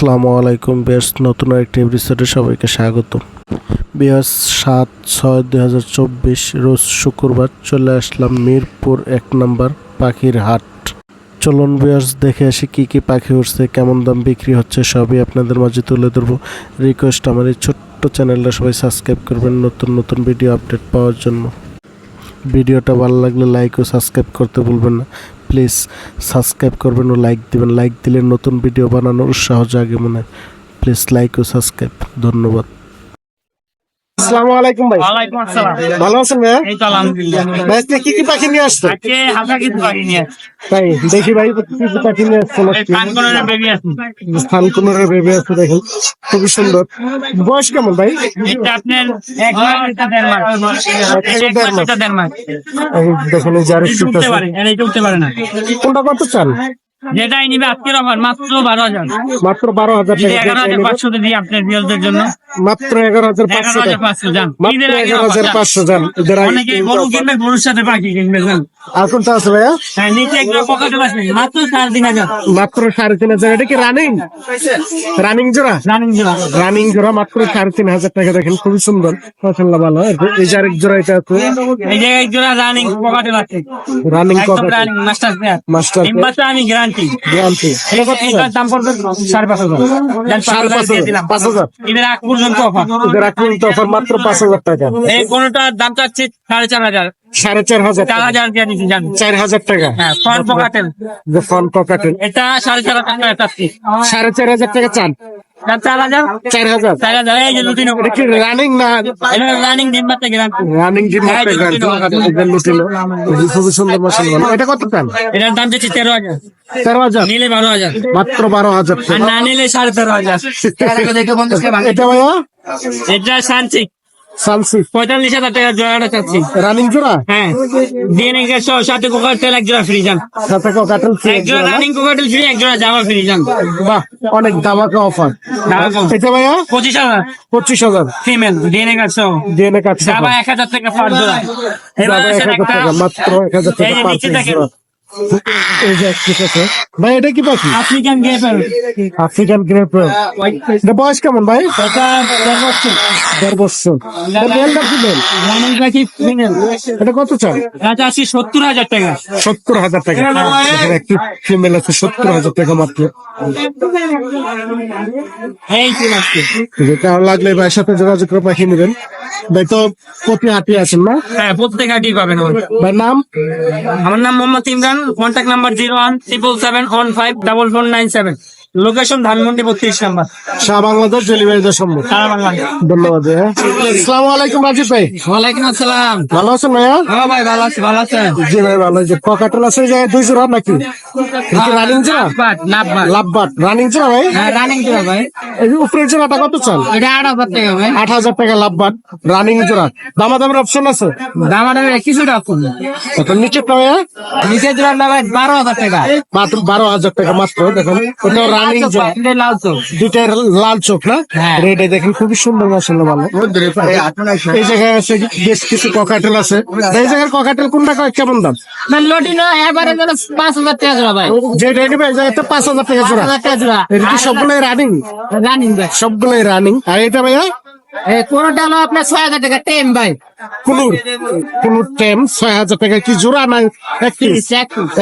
আসসালামু আলাইকুম বেশ নতুন একটি এপিসোডে সবাইকে স্বাগত বিয়াস সাত ছয় দুই হাজার চব্বিশ রোজ শুক্রবার চলে আসলাম মিরপুর এক নম্বর পাখির হাট। চলুন বিয়াস দেখে আসি কি কি পাখি উঠছে কেমন দাম বিক্রি হচ্ছে, সবই আপনাদের মাঝে তুলে ধরবো। রিকোয়েস্ট আমার এই ছোট্ট চ্যানেলটা সবাই সাবস্ক্রাইব করবেন নতুন নতুন ভিডিও আপডেট পাওয়ার জন্য। ভিডিওটা ভালো লাগলে লাইক ও সাবস্ক্রাইব করতে ভুলবেন না। প্লিজ সাবস্ক্রাইব করবেন ও লাইক দিবেন। লাইক দিলে নতুন ভিডিও বানানোর উৎসাহ জাগে মনে প্লিজ লাইক ও সাবস্ক্রাইব। ধন্যবাদ। আসসালামু আলাইকুম ভাই। ওয়ালাইকুম আসসালাম। ভালো আছেন ভাই এই তো আলহামদুলিল্লাহ। ভাই আজকে কি কি পাখি নিয়ে আসছে আজকে হালকা কিছু পাখি নিয়ে তাই দেখি ভাই কি কি পাখি নিয়ে বেবি আছে। বেবি আছে দেখেন। সুন্দর। বয়স কেমন ভাই? এটা আপনার এক মাস এটা দেড় মাস। এটা দেড় মাস। দেখেন এই যার এটা উঠতে পারে এটা এটা উঠতে পারে না। কোনটা কত চান? যেটাই নিবে আজকের অফার মাত্র বারো হাজার। মাত্র বারো হাজার এগারো হাজার পাঁচশো দিই আপনার বিয়েদের জন্য। মাত্র এগারো হাজার পাঁচশো এগারো হাজার পাঁচশো যান। অনেকে গরু কিনবে গরুর সাথে পাখি কিনবে যান আর কোনটা আছে ভাইয়া? হ্যাঁ মাত্র সাড়ে তিন হাজার। এটা কি রানিং রানিং জোড়া? রানিং জোড়া। মাত্র সাড়ে তিন হাজার টাকা। দেখেন খুবই সুন্দর। মাসাল্লাহ ভালো। এই যে আরেক জোড়া এটা আছে। রানিং রানিং মাস্টার মাস্টার আমি গ্যারান্টি গ্যারান্টি দাম পড়বে? সাড়ে পাঁচ হাজার। সাড়ে পাঁচ হাজার পাঁচ হাজার। ঈদের আগ পর্যন্ত অফার এদের এখন তো অফার মাত্র পাঁচ হাজার টাকা। এই কোনটার দাম চাচ্ছি সাড়ে চার হাজার। সাড়ে চার হাজার চার টাকা। হাজার দিয়ে দিচ্ছি জান। চার হাজার টাকা। হ্যাঁ এটা সাড়ে চার হাজার টাকা সাড়ে চার হাজার টাকা চান? চার হাজার। চার হাজার? চার হাজার এই যে লুটিনো কি রানিং না? রানিং রানিং জিম লুটিনো। খুবই সুন্দর মাসাল এটা কত এটার দাম তেরো হাজার। তেরো হাজার? নিলে বারো হাজার। মাত্র বারো হাজার না নিলে সাড়ে তেরো হাজার। এটা ভাইয়া? এটা শান্তি সানসি পঁয়তাল্লিশ হাজার টাকা জোড়াটা চাচ্ছি রানিং জোড়া? হ্যাঁ। গ্যাস সহ সাথে কোকাটেল এক জোড়া ফ্রি যান। সাথে কাটাল এক জোড়া রানিং কোকাটেল ফ্রি এক জোড়া জামা ফ্রি যান। বাহ অনেক দামাকা অফার এটা ভাইয়া? পঁচিশ হাজার। পঁচিশ হাজার। ফিমেল ডিএনএ কার্ড জামা এক হাজার টাকা পার জোড়া। মাত্র এক হাজার টাকা পার জোড়া। ভাই এটা কি পাখি? আফ্রিকান গ্রেপ এটা বয়স কেমন ভাই? এটা দেড় বছর। পাখি কত চান এটা আছে সত্তর হাজার টাকা। সত্তর হাজার টাকা। একটি ফিমেল আছে সত্তর হাজার টাকা মাত্র। লাগলে ভাইয়ের সাথে যোগাযোগ করে পাঠিয়ে নেবেন? ভাই তো প্রতি হাটে আছেন না? হ্যাঁ প্রত্যেক হাটেই পাবেন। ভাই নাম? আমার নাম Mohammad Imran contact number zero one triple seven one five double four nine seven location Dhanmondi বত্রিশ নাম্বার। শাহ বাংলাদেশ ডেলিভারি দেওয়া সম্ভব সারা বাংলা ধন্যবাদ আসসালামু আলাইকুম রাজীব ভাই। ওয়ালাইকুম আসসালাম। ভালো আছেন ভাইয়া? হ্যাঁ ভাই ভালো আছে ভালো আছে জি ভাই ভালো যে পকাটেল আছে যে দুই জোড়া নাকি? রানিং জোড়া? লাভবাট রানিং জোড়া ভাই? হ্যাঁ রানিং জোড়া ভাই। এই যে উপরের জোড়াটা কত চান? এটা আট হাজার টাকা ভাই। আট হাজার টাকা লাভবাট রানিং জোড়া। দামাদামের অপশন আছে? দাম আরে কিছুটা কম এখন নিচে ভাইয়া? নিচে জোড়া ভাই বারো হাজার টাকা। মাত্র বারো হাজার টাকা মাত্র দেখুন। ওটা রানিং চোখ লাল চোখ। না? হ্যাঁ। রেডে দেখেন খুবই সুন্দর মাসাল্লাহ ভালো। এই জায়গায় আছে বেশ কিছু ককাটেল আছে। এই জায়গার ককাটেল কোনটা কেমন দাম? না লটি না এবারে পাঁচ হাজার টাকা জোড়া ভাই। যে রেডি এই জায়গাতে পাঁচ হাজার টাকা জোড়া। এটা কি সবগুলোই রানিং রানিং ভাই। সবগুলোই রানিং আর এটা ভাইয়া? এ কোনটা হলো আপনার ছয় হাজার টাকা টেম ভাই। টেম ছয় হাজার টাকা। কি জোড়া না এক পিস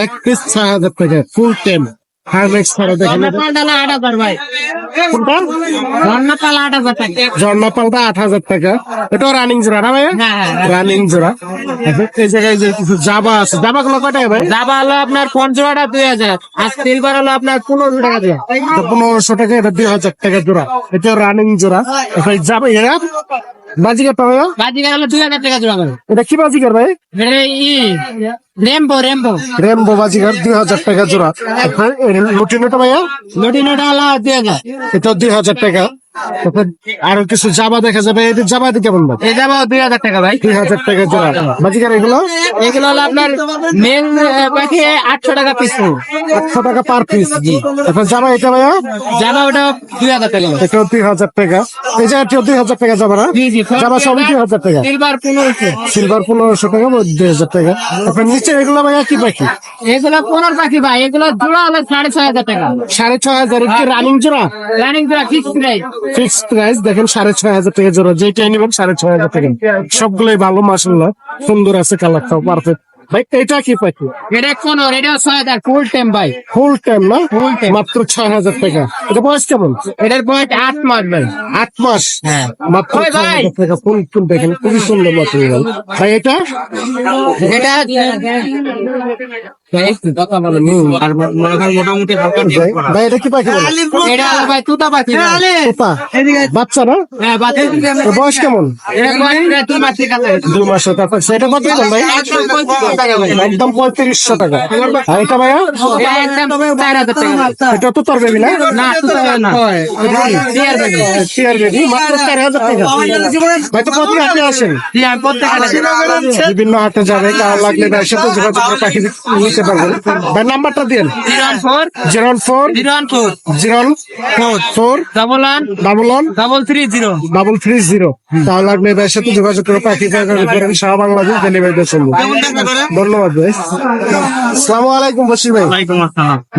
এক পিস ছয় হাজার টাকা। ফুল টেম। হারমেক্স ছাড়া দেখেন হাজার ভাই। টাকা। ঝর্ণা পালটা আট হাজার টাকা। এটাও রানিং জোড়া না ভাইয়া? হ্যাঁ, হ্যাঁ, রানিং জোড়া। এই জায়গায় যে জাবা আছে জাবা গুলো কয় টাকা ভাই? হলো আপনার পঞ্চটা দুই হাজার। আর সিলভার হলো আপনার পনেরোশো টাকা পনেরোশো টাকা এটা দুই হাজার টাকা জোড়া। এটা রানিং জোড়া। যাবে এরা? বাজিকার পাবে বাজিকার হলো দুই হাজার টাকা জোড়া এটা কি বাজিকার ভাই? রেম্বো রেমবো রেমবো বাজিকার দুই হাজার টাকা জোড়া। লুটিনোটা ভাইয়া? লটিনোটা হলো দুই হাজার। এটা দুই হাজার টাকা। আরও কিছু জামা দেখা যাবে। এদের দিয়ে কেমন ভাই এই যাব দুই হাজার টাকা ভাই। দুই হাজার টাকা জোড়া। বাজিকার এগুলো? এগুলো হলো আপনার মেল পাখি আটশো টাকা পিস আটশো টাকা পার পিস তারপর জাবা এটা ভাইয়া? জামা ওটা দুই হাজার টাকা এটাও দুই হাজার টাকা। এই জায়গাটিও দুই হাজার টাকা যাবে না? জি জি যাবা সবই দুই হাজার টাকা। সিলভার পনেরোশো। সিলভার পনেরোশো টাকা দুই হাজার টাকা। তারপর নিচে এগুলো ভাইয়া কি পাখি? এগুলো পনেরো পাখি ভাই। এগুলো জোড়া হলো সাড়ে ছয় হাজার টাকা। সাড়ে ছয় হাজার কি রানিং জোড়া? রানিং জোড়া ফিক্স প্রাইস ফিক্সড প্রাইস দেখেন সাড়ে ছয় হাজার টাকা জোড়া যেটাই নেবেন সাড়ে ছয় হাজার টাকা। সবগুলোই ভালো মাসাল্লাহ সুন্দর আছে কালারটাও পারফেক্ট ভাই এটা কি পাখি? এটা কোন এটা ছয় হাজার ফুল টাইম ভাই। ফুল টাইম না? Full time। মাত্র ছয় হাজার টাকা। এটা বয়স কেমন? এটার বয়স আট মাস ভাই। আট মাস? হ্যাঁ। মাত্র ছয় হাজার টাকা। ফুল ফুল দেখেন খুবই সুন্দর মাত্র। ভাই এটা? এটা ভাই বাচ্চা না? হ্যাঁ বয়স কেমন? মাস কত একদম পঁয়ত্রিশশো টাকা আর এটা ভাইয়া? এটা তো তোর বেবি না? তো বিভিন্ন হাটে যাবে কার লাগলে ভাই সাথে যোগাযোগ পাখি নিতে পারবেন। ভাই নাম্বারটা দিন zero four zero four zero four four four double one double one double three zero. Double three zero. তার লাগলে ভাইয়ের সাথে যোগাযোগ করে পাখি করেন সারা বাংলাদেশ ডেলিভারি দিয়ে চলবো। ধন্যবাদ ভাই। আসসালামু আলাইকুম বসির ভাই।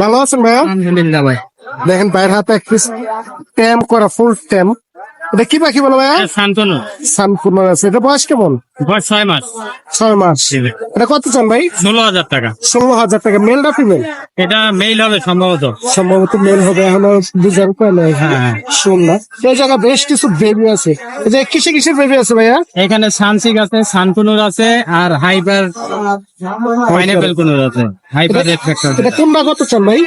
ভালো আছেন আলহামদুলিল্লাহ ভাই। দেখেন ভাইয়ের হাতে এক পিস ট্যাম করা ফুল ট্যাম এটা কি পাখি বলো ভাইয়া? শান্তনু। সানপূর্ণ আছে। এটা বয়স কেমন? বয়স ছয় মাস। ছয় মাস। এটা কত চান ভাই? ষোলো হাজার টাকা। ষোলো হাজার টাকা। মেল না ফিমেল এটা মেইল হবে সম্ভবত। সম্ভবত মেল হবে। এখনও বুঝার উপায় নাই? হ্যাঁ। শুন না এই জায়গা বেশ কিছু বেবি আছে। এই যে কিসে কিসের বেবি আছে ভাইয়া? এখানে সানসিক আছে সানকুনুর আছে আর হাইপার পাইনাপেল কুনুর আছে। হাইপার এটা কোনটা কত চান ভাই?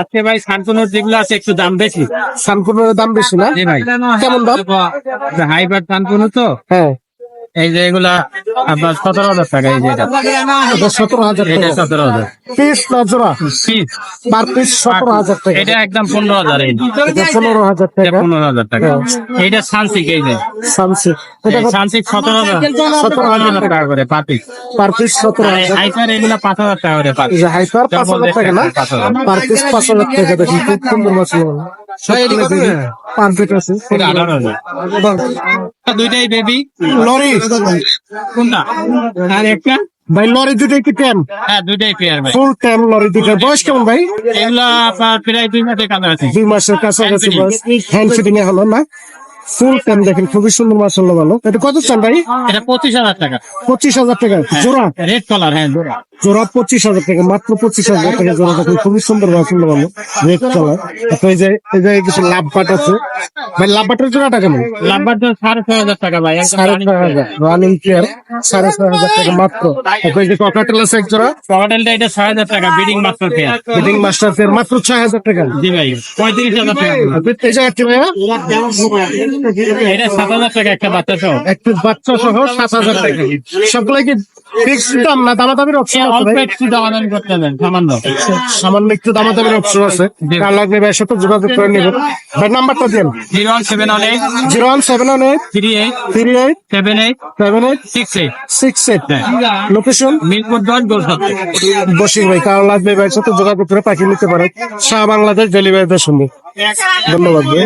আজকে ভাই সানকুনুর যেগুলো আছে একটু দাম বেশি। সানপূর্ণের দাম বেশি না? জি ভাই। কেমন দাম হাইপার সানকুনু তো? হ্যাঁ। এই যে এগুলা আপনার সতেরো হাজার টাকা এই যে এটা। সতেরো হাজার এটা সতেরো হাজার। পিস না জোড়া? পিস। পার পিস সতেরো হাজার টাকা। এটা একদম পনেরো হাজার এটা পনেরো হাজার টাকা। পনেরো হাজার টাকা। এইটা সানসিক এই যে। এটা সানসিক সতেরো হাজার। সতেরো হাজার টাকা করে পার পিস পার পিস সতেরো হাজার। হাইপার এগুলা পাঁচ হাজার টাকা করে পার এই যে হাইপার পাঁচ হাজার টাকা না? পার পিস পাঁচ হাজার টাকা দেখুন খুব সুন্দর মাছ দুইটাই বেবি লরি? কোনটা? আর একটা? ভাই লরি দুটো কি ট্যাম হ্যাঁ দুইটাই পেয়ার ভাই। ফুল ট্যাম লরি দুটো বয়স কেমন ভাই? এগুলো প্রায় দুই মাসের কাছাকাছি। দুই মাসের কাছাকাছি বয়স। হ্যান্ড ফিটিং এ হলো না? ফুল ট্যাম দেখেন খুবই সুন্দর মাসাল্লাহ ভালো এটা কত চান ভাই এটা পঁচিশ হাজার টাকা পঁচিশ হাজার টাকা জোড়া রেড কালার হ্যাঁ জোড়া জোড়া পঁচিশ হাজার টাকা মাত্র পঁচিশ হাজার টাকা জোড়া দেখেন খুবই সুন্দর মাসাল্লাহ ভালো রেড কালার এই যে এই যে কিছু লাভ বাট আছে ভাই লাভ বাটের জোড়াটা কেমন লাভবার তো সাড়ে ছয় হাজার টাকা ভাই সাড়ে ছয় হাজার রানিং প্লেয়ার সাড়ে ছয় হাজার টাকা মাত্র এই যে ককাটেল আছে এক জোড়া পকেটেলটা এটা ছয় হাজার টাকা breeding master pair fitting master ফের মাত্র ছয় হাজার টাকা জি ভাই পঁয়ত্রিশ হাজার টাকা এই যে ভাইয়া এটা সাত হাজার টাকা একটা বাচ্চা সহ। একটু বাচ্চা সহ সাত হাজার টাকা। সবগুলো কি ফিক্সড দাম না দামাদামির অপশন আছে ভাই? একটু দামাদামি করতে দেন সামান্য। সামান্য একটু দামাদামির অপশন আছে। কার লাগবে ভাই সাথে যোগাযোগ করে নেবেন। ভাই নাম্বারটা দিন zero one seven one eight. Zero one seven one eight. Three eight. Three eight. Seven eight. Seven eight. Six eight. Six eight. Location? Mirpur দশ গোলসাত্তর বসির ভাই কার লাগবে ভাই সাথে যোগাযোগ করে পাখি নিতে পারেন। শাহ বাংলাদেশ ডেলিভারি দেওয়ার সঙ্গে ধন্যবাদ ভাই।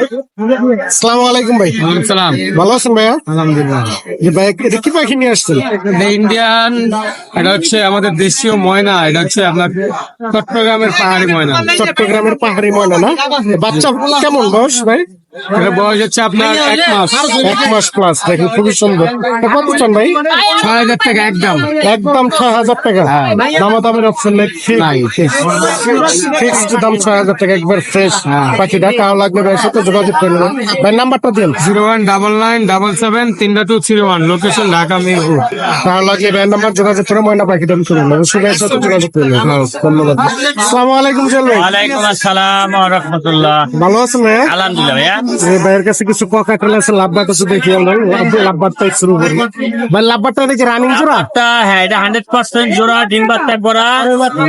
আসসালামু আলাইকুম ভাই। সালাম। ভালো আছেন ভাইয়া? আলহামদুলিল্লাহ। যে ভাই এটা কি পাখি নিয়ে আসছেন? ইন্ডিয়ান এটা হচ্ছে আমাদের দেশীয় ময়না এটা হচ্ছে আপনার চট্টগ্রামের পাহাড়ি ময়না। চট্টগ্রামের পাহাড়ি ময়না না? বাচ্চা কেমন বয়স ভাই? এটা বয়স হচ্ছে আপনার এক মাস এক মাস প্লাস দেখেন খুবই সুন্দর। এটা কত চান ভাই? ছয় হাজার টাকা একদম। একদম ছয় হাজার টাকা। দামা দামের অপশন নেই ফিক্সড দাম ছয় হাজার টাকা একবার ফ্রেশ পাখিটা কারও লাগবে ভাইয়ের সাথে যোগাযোগ করে নেবেন। ভাই নাম্বারটা দিন। Zero one double nine double seven তিনটা two one location Dhaka Mirpur. কারও লাগলে ভাইয়ের নাম্বার যোগাযোগ করে ময়না করে নেবেন। সাথে যোগাযোগ করে নেবেন। ধন্যবাদ। আসসালামু আলাইকুম জল ওয়ালাইকুম আসসালাম রহমতুল্লাহ। ভালো আছেন আলহামদুলিল্লাহ ভাইয়ের কাছে কিছু আছে লাভবাট আছে দেখি আমরা। লাভবাটটা শুরু করি। ভাই লাভবাটটা নাকি রানিং জোড়া? একটা হ্যাঁ এটা হান্ড্রেড পার্সেন্ট জোড়া ডিম বাচ্চা করা।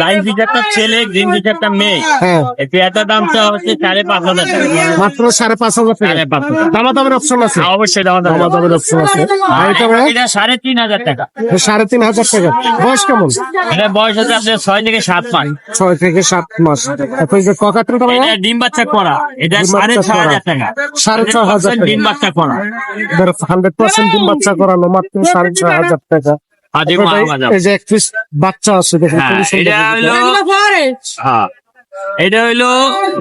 লাইন একটা ছেলে গ্রিন একটা মেয়ে। হ্যাঁ। এই পেয়ারটার দামটা হচ্ছে সাড়ে পাঁচ হাজার মাত্র সাড়ে পাঁচ হাজার সাড়ে পাঁচ দামা দামের অপশন আছে? হ্যাঁ, অবশ্যই দাম দামা দামের অপশন আছে। এটা সাড়ে তিন হাজার টাকা। সাড়ে তিন হাজার টাকা। বয়স কেমন? এটা বয়স হচ্ছে আপনার ছয় থেকে সাত মাস। ছয় থেকে সাত মাস। এই যে ডিম বাচ্চা করা। এটা সাড়ে ছয় হাজার টাকা। সাড়ে ছয় হাজার। ডিম বাচ্চা করা হান্ড্রেড পার্সেন্ট ডিম বাচ্চা করানো মাত্র সাড়ে ছয় হাজার টাকা এই যে এক পিস বাচ্চা আছে দেখুন হ্যাঁ এটা দেখতে। হ্যাঁ এটা হইল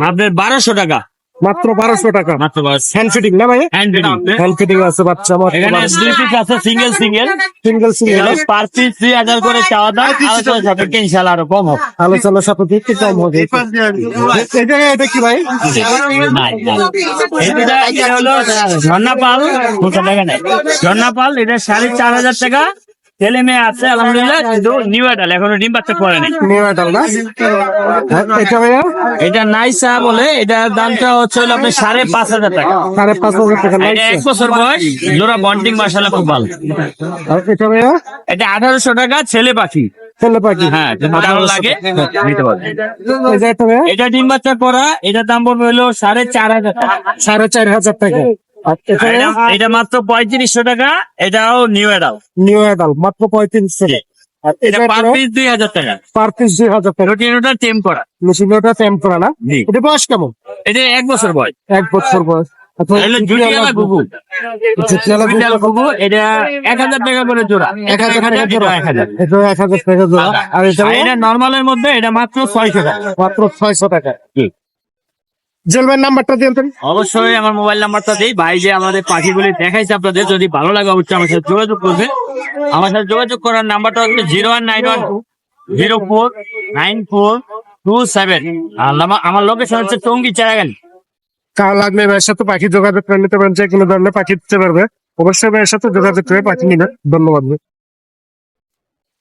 আপনার বারোশো টাকা মাত্র বারোশো টাকা। মাত্র হ্যান্ড ফিটিং না ভাই? হ্যান্ড হ্যান্ড ফিটিং আছে বাচ্চা এখানে দুই পিস আছে single single single single per piece দুই হাজার করে চাওয়া দাম আলোচনা সাপেক্ষে ইনশাল্লাহ আরও কম হবে। আলোচনা সাপেক্ষে একটু কম হবে। এটা এটা কি ভাই। এটা হলো ঝর্ণা পাল ঝর্ণা পাল এটা সাড়ে চার হাজার টাকা। ছেলে মেয়ে আছে আলহামদুলিল্লাহ কিন্তু নিউ এডাল এখনও ডিম বাচ্চা করে নাই। নিউ না? হ্যাঁ, এটা ভাইয়া? এটা নাইসা বলে এটার দামটা হচ্ছে হলো আপনার সাড়ে পাঁচ হাজার টাকা। সাড়ে পাঁচ হাজার টাকা এটা এক বছর বয়স জোড়া বন্ডিং মাসালা খুব ভালো। এটা ভাইয়া? এটা আঠারোশো টাকা ছেলে পাখি। ছেলে পাখি। হ্যাঁ লাগে। নিতে পারবে এটা ডিম বাচ্চা করা এটার দাম পড়বে হলো সাড়ে চার হাজার টাকা। সাড়ে চার হাজার টাকা। এটা এটা এটা মাত্র পঁয়ত্রিশশো টাকা এটাও নিউ এডাল নিউ এডাল মাত্র পঁয়ত্রিশশো। আর এটা পার পিস দুই হাজার টাকা। পার পিস দুই হাজার টাকা। রোটিনোটা টেম করা। মেশিনটা টেম করা না? এটা বয়স কেমন? এটা এক বছর বয়স। এক বছর বয়স। আচ্ছা, এটা এক হাজার টাকা করে জোড়া। এক হাজার টাকা জোড়া। এক হাজার। এক হাজার টাকা জোড়া। আর এটা আর এটা নর্মালের মধ্যে এটা মাত্র ছয়শো টাকা। মাত্র ছয়শো টাকা। জেলবেন নাম্বারটা দিন তো। অবশ্যই আমার মোবাইল নাম্বারটা দিই। ভাই যে আমাদের পাখিগুলি দেখাইছে আপনাদের যদি ভালো লাগে অবশ্যই আমার সাথে যোগাযোগ করবে। আমার সাথে যোগাযোগ করার নাম্বারটা হচ্ছে zero one nine one two zero four nine four two seven. আমার লোকেশন হচ্ছে টঙ্গি চারাগালি কার লাগলে ভাইয়ের সাথে পাখি যোগাযোগ করে নিতে পারেন যে কোনো ধরনের পাখি দিতে পারবে। অবশ্যই ভাইয়ের সাথে যোগাযোগ করে পাখি নিবে ধন্যবাদ ভাই ওয়ালাইকুম ভাই ওয়ালাইকুম সালাম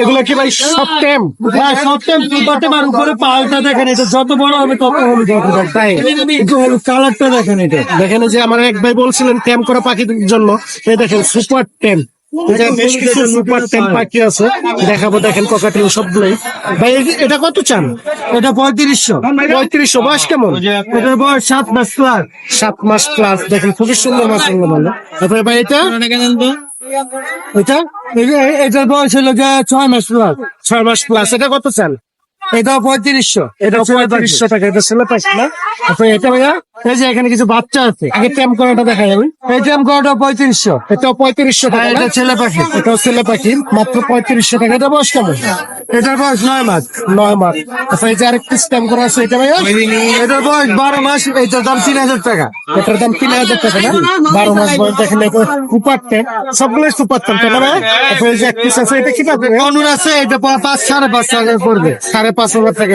এগুলো কি ভাই সব টেম? হ্যাঁ উপরে পালটা দেখেন এটা যত বড় হবে তত হলুদ হবে তাই? একটু হলুদ কালারটা দেখেন এটা। দেখেন যে আমার এক ভাই বলছিলেন টেম করা পাখিদের জন্য এই দেখেন সুপার টেম। বেশ কিছু সুপার টেম পাখি আছে দেখাবো দেখেন ককাটিল সবগুলোই। ভাই এটা কত চান? এটা পঁয়ত্রিশশো। পঁয়ত্রিশশো বয়স কেমন? এটার বয়স সাত মাস প্লাস সাত মাস প্লাস দেখেন খুবই সুন্দর মাছ তারপরে ভাই এটা? এটা? এটার বয়স হলো যে ছয় মাস প্লাস ছয় মাস প্লাস এটা কত চাল এটা পঁয়ত্রিশশো। এটা পঁয়ত্রিশশো টাকা। এটা ছেলে পাখি না? এটা ভাইয়া? এই যে এখানে কিছু বাচ্চা আছে। আগে টেম করাটা দেখা যাবে এটিএম কার্ডটা পঁয়ত্রিশশো। এটাও পঁয়ত্রিশশো টাকা হ্যাঁ, এটা ছেলে পাখি। এটাও ছেলে পাখি। মাত্র পঁয়ত্রিশশো টাকা। এটা বয়স কেমন? এটার বয়স নয় মাস। নয় মাস। আচ্ছা এই যে আরেকটা স্ট্যাম্প করা আছে এটা ভাইয়া? এটার বয়স বারো মাস। এটার দাম তিন হাজার টাকা। এটার দাম তিন হাজার টাকা না? বারো মাস বয়স। দেখেন সুপার টেন সবগুলো সুপার টেন তাই না ভাইয়া? এই যে এক piece আছে এটা কি পাবে অনুর আছে এটা পাঁচ সাড়ে পাঁচ টাকা পড়বে। সাড়ে পাঁচ হাজার টাকা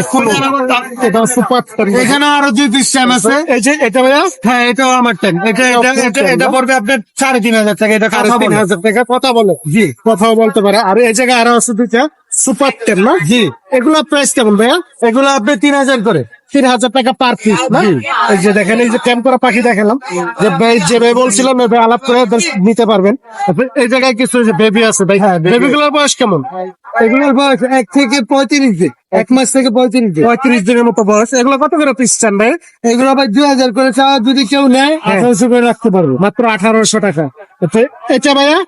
এটা সুপার টেন এখানে আরও দুই পিস টাইম আছে। এই যে এটা ভাইয়া হ্যাঁ এটাও আমার টাইম এটা এটা এটা পড়বে আপনার সাড়ে তিন হাজার টাকা এটা সাড়ে তিন হাজার টাকা কথা বলে। জি। কথাও বলতে পারে। আর এই জায়গায় আরও আছে দুইটা সুপার টেন না? জি। এগুলো প্রাইস কেমন ভাইয়া? এগুলো আপনি তিন হাজার করে তিন হাজার টাকা পার পিস না? এই যে দেখেন এই যে ক্যাম্প করা পাখি দেখালাম যে ভাই যে ভাই বলছিলাম ভাই আলাপ করে নিতে পারবেন। এই জায়গায় কিছু বেবি আছে ভাই বেবি গুলোর বয়স কেমন? এগুলোর বয়স এক থেকে পঁয়ত্রিশ দিন। এক মাস থেকে পঁয়ত্রিশ দিন। পঁয়ত্রিশ দিনের মতো বয়স। এগুলো কত করে পিস চান ভাই এগুলো আবার দুই হাজার করে চাওয়া যদি কেউ নেয় আঠারোশো করে রাখতে পারব। মাত্র আঠারোশো টাকা। এটা ভাইয়া?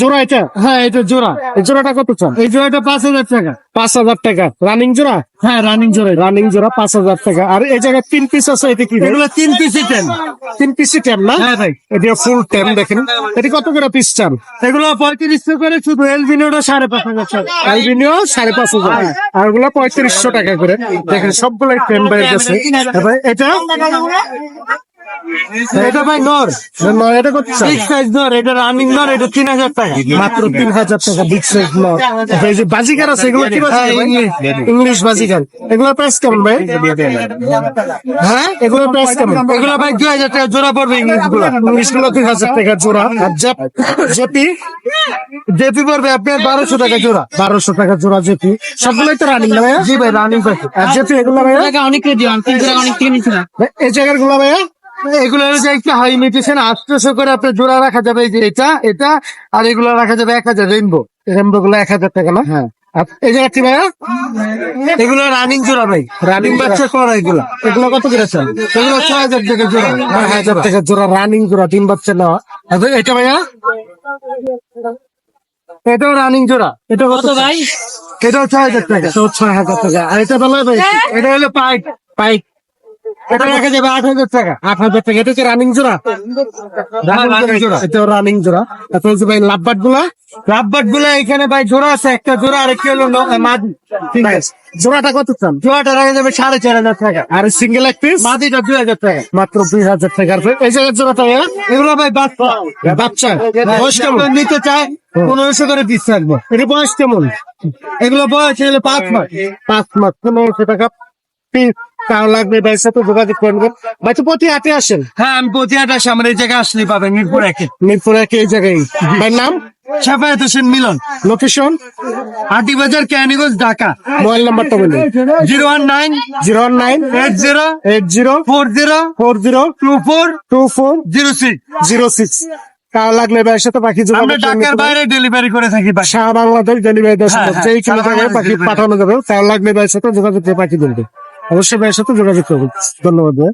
জোড়া এটা? হ্যাঁ এটা জোড়া। এই জোড়াটা কত চান? এই জোড়াটা পাঁচ হাজার টাকা। পাঁচ হাজার টাকা। রানিং জোড়া? হ্যাঁ রানিং জোড়া রানিং জোড়া পাঁচ হাজার টাকা। আর এই জায়গায় তিন পিস আছে এটা কি এগুলো তিন পিসি টেন তিন পিসি টেম না? হ্যাঁ ভাই। এটা ফুল টেম দেখেন। এটা কত করে পিস চান? এগুলো পঁয়ত্রিশশো করে শুধু এলবিনোটা সাড়ে পাঁচ হাজার টাকা অ্যালবিনিও সাড়ে পাঁচ হাজার। আর পঁয়ত্রিশশো টাকা করে। দেখেন সবগুলো টেম বাইক আছে এটা এটা ভাই নর। এটা নয় এটা কত বিগ সাইজ নর এটা রানিং নর এটা তিন হাজার টাকা। মাত্র তিন হাজার টাকা বিগ সাইজ নয় এই যে বাজিকার আছে এগুলো কি ইংলিশ। বাজিকার এগুলোর প্রাইস কেমন ভাই? হ্যাঁ এগুলোর প্রাইস কেমন? এগুলো ভাই দুই হাজার টাকা জোড়া পড়বে ইংলিশগুলো ইংলিশগুলো দুই হাজার টাকা জোড়া। আর জেপি জেপি? পড়বে আপনার বারোশো টাকা জোড়া। বারোশো টাকা জোড়া জেপি। সবগুলোই তো রানিং না ভাইয়া? জি ভাই রানিং পাখি আর জেপি এগুলো ভাইয়া? অনেক রেডি অনেক এই জায়গারগুলো ভাইয়া? এগুলো হচ্ছে একটু হাই ইমিটেশন আটশোশো করে আপনার জোড়া রাখা যাবে এই যে এটা এটা আর এগুলো রাখা যাবে এক হাজার রেইনবো রেমবো গুলো এক হাজার টাকা না? হ্যাঁ। ভাইয়া? এগুলো রানিং জোড়া ভাই। রানিং বাচ্চা করা এগুলো। এগুলো কত করে চান এগুলো ছয় হাজার টাকা জোড়া। হাজার টাকা। জোড়া রানিং জোড়া তিন বাচ্চা নেওয়া। এটা ভাইয়া? এটাও রানিং জোড়া। এটা কত? ভাই? এটাও ছয় হাজার টাকা। ছয় হাজার টাকা। আর এটা বলা ভাই এটা হলো পাইপ পাইক। এটা রাখা যাবে আট হাজার টাকা। আট হাজার টাকা। এটা হচ্ছে রানিং জোড়া। রানিং রানিং জোড়া। তারপর হচ্ছে ভাই লাভবাটগুলা। এখানে ভাই জোড়া আছে। একটা জোড়া আর একটা হলো মাদি। ঠিক আছে। জোড়াটা কত চান? জোড়াটা রাখা যাবে সাড়ে চার হাজার টাকা। আর সিঙ্গেল এক পিস মাদিটা দুই হাজার টাকা। মাত্র দুই হাজার টাকার এই জায়গার জোড়াটা এগুলো ভাই বাচ্চা। বাচ্চা। বয়স কেমন? নিতে চায় পনেরোশো করে পিস থাকব। এটা বয়স কেমন? এগুলো বয়স পাঁচ মাস। পাঁচ মাস পনেরোশো টাকা পিস তাও লাগবে ভাইয়ের সাথে যোগাযোগ করবেন। ভাই তো প্রতি হাটে আসেন? হ্যাঁ আমি প্রতি হাট আসি আমার এই জায়গায় আসলে পাবেন মিরপুর একে। মিরপুর একে এই জায়গায়। ভাই নাম? সাফায়াত হোসেন মিলন। লোকেশন? ক্যানিগঞ্জ ঢাকা। মোবাইল নাম্বারটা বলুন। Zero one nine zero one nine eight zero eight zero four zero four zero two four two four zero six. Zero six. লাগলে ভাইয়ের সাথে পাখি আমরা ঢাকার বাইরে ডেলিভারি করে থাকি সারা বাংলাদেশ ডেলিভারি হ্যাঁ, হ্যাঁ, পাখি পাঠানো যাবে। তাও লাগলে ভাইয়ের সাথে যোগাযোগ করে পাখি তুলবে। অবশ্যই ভাইয়ের সাথে যোগাযোগ করবেন। ধন্যবাদ ধন্যবাদ।